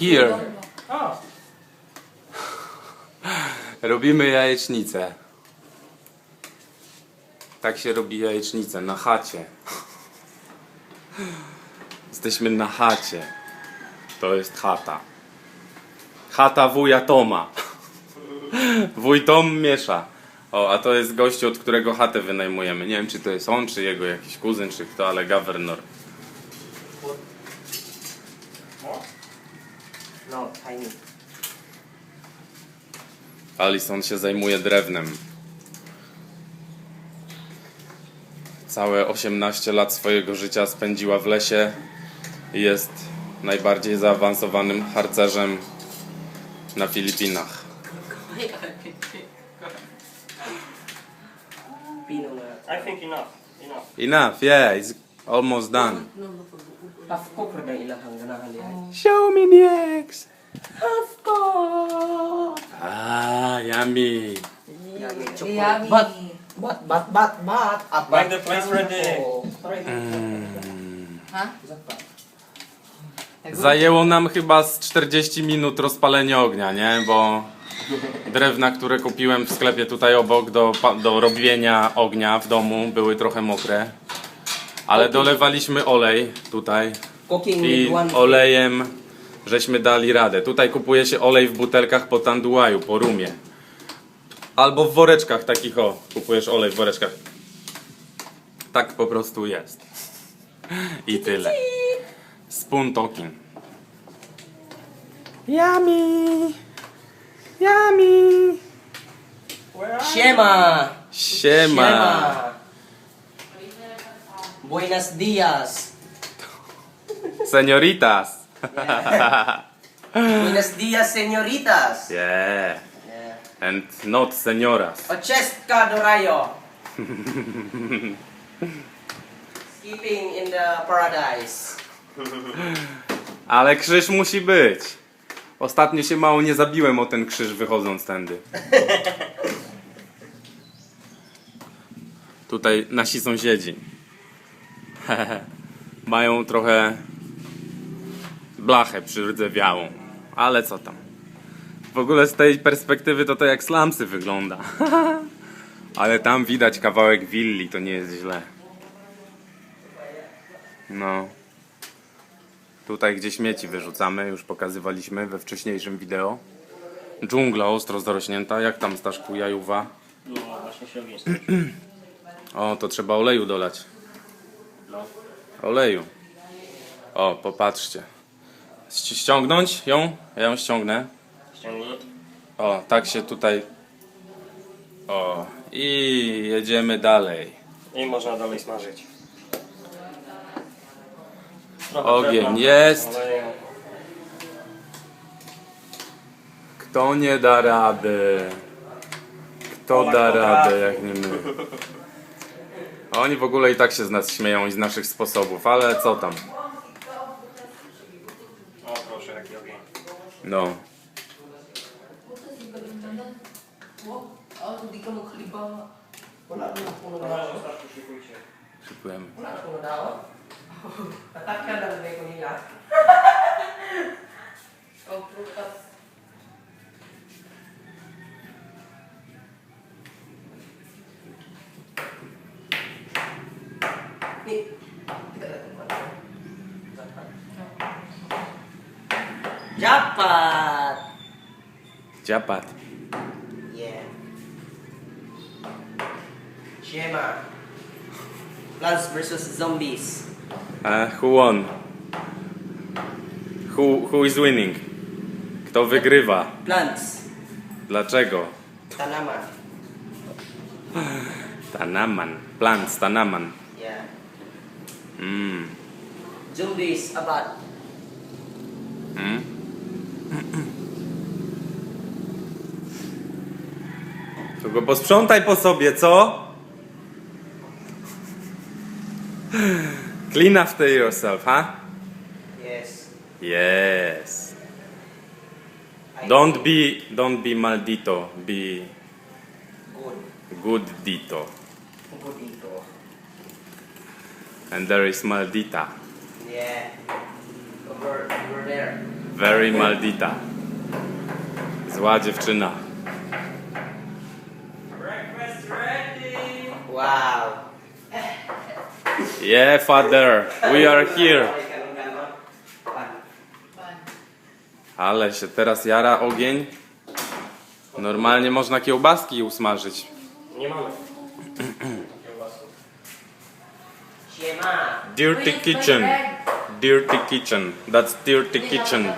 Here. Robimy jajecznicę. Tak się robi jajecznicę na chacie. Jesteśmy na chacie. To jest chata. Chata wuja Toma. Wuj Tom miesza. O, a to jest gościu, od którego chatę wynajmujemy. Nie wiem, czy to jest on, czy jego jakiś kuzyn, czy kto, ale governor. No, tiny. Alison się zajmuje drewnem. Całe 18 lat swojego życia spędziła w lesie i jest najbardziej zaawansowanym harcerzem na Filipinach. I think enough. Enough. Enough, yeah, it's almost done. Half cooked na ganahan diyan. Show me the eggs! Course. Ah, yummy. Yummy Yummy. chocolate. But, but, but, but, but, a Make the place ready. Ha? Zajęło nam chyba z 40 minut rozpalenie ognia, nie? Bo drewna, które kupiłem w sklepie tutaj obok do, do robienia ognia w domu były trochę mokre. Ale dolewaliśmy olej tutaj Cooking i with one olejem żeśmy dali radę. Tutaj kupuje się olej w butelkach po tanduaju, po rumie. Albo w woreczkach takich o, kupujesz olej w woreczkach. Tak po prostu jest. I tyle. Spoon talking. Yummy! Yummy! Shema. Siema! Buenos dias. Senioritas! Buenos dias, señoritas. Yeah. Yeah. And not senioras. Ocheska Dorayo. Skipping in the paradise. Ale krzyż musi być. Ostatnio się mało nie zabiłem o ten krzyż wychodząc tędy. Tutaj nasi sąsiedzi. Mają trochę blachę przyrdzewiałą. Ale co tam. W ogóle z tej perspektywy to to jak slumsy wygląda. Ale tam widać kawałek willi, to nie jest źle. No. Tutaj, gdzie śmieci wyrzucamy, już pokazywaliśmy we wcześniejszym wideo. Dżungla ostro zarośnięta. Jak tam Staszku jajuwa? No właśnie się ogień O, to trzeba oleju dolać. Oleju. O, popatrzcie. Ści- Ściągnąć ją? Ja ją ściągnę. Ściągnij. O, tak się tutaj. O, i jedziemy dalej. I można dalej smażyć. Trochę Ogień drewna, jest. oleju. Kto nie da rady? Kto Polak da radę, jak nie my? Oni w ogóle i tak się z nas śmieją i z naszych sposobów, ale co tam? O proszę, jaki ogień. No. Ni. Tika lang ko. Japat. Dziapat. Yeah. Shema. Plants versus Zombies. A who won? Who, who is winning? Kto wygrywa? Plants. Dlaczego? Tanaman. Tanaman. Plants, tanaman. Yeah. Mm. Zombies abad. Mm. To go posprzątaj po sobie, co? Clean after yourself, huh? Yes. Yes. I Don't be don't be maldito, be Good. good dito. Good dito. And there is maldita. Yeah. Over, over there. Very maldita. Zła dziewczyna. Wow. Yeah, father, we are here. Ale się teraz jara ogień. Normalnie można kiełbaski usmażyć. Nie mamy. Siema. Dirty kitchen. Dirty kitchen. That's dirty kitchen.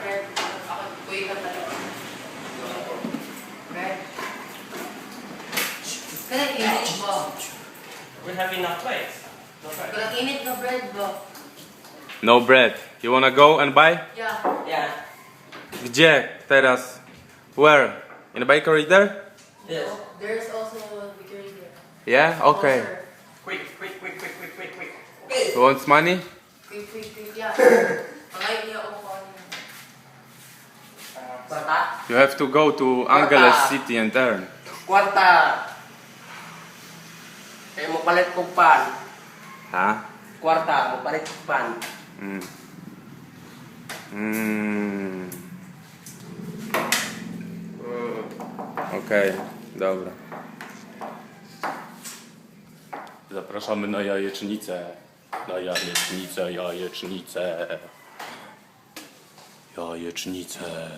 Kanang init ba? We have enough plates. No problem. Kanang init na bread ba? No bread. You wanna go and buy? Yeah. Yeah. Gdzie teraz? Where? In the bakery there? Yes. There's also a bakery there. Yeah? Okay. Pa niya. Kwarta. You have to go to Angeles City and earn. Kwarta. Kaya mo palit kong pan. Ha? Kwarta, mo palit kong pan. Mm. Mm. Okej, dobra. Zapraszamy na jajecznicę. Na jajecznicę, jajecznicę. Jajecznicę.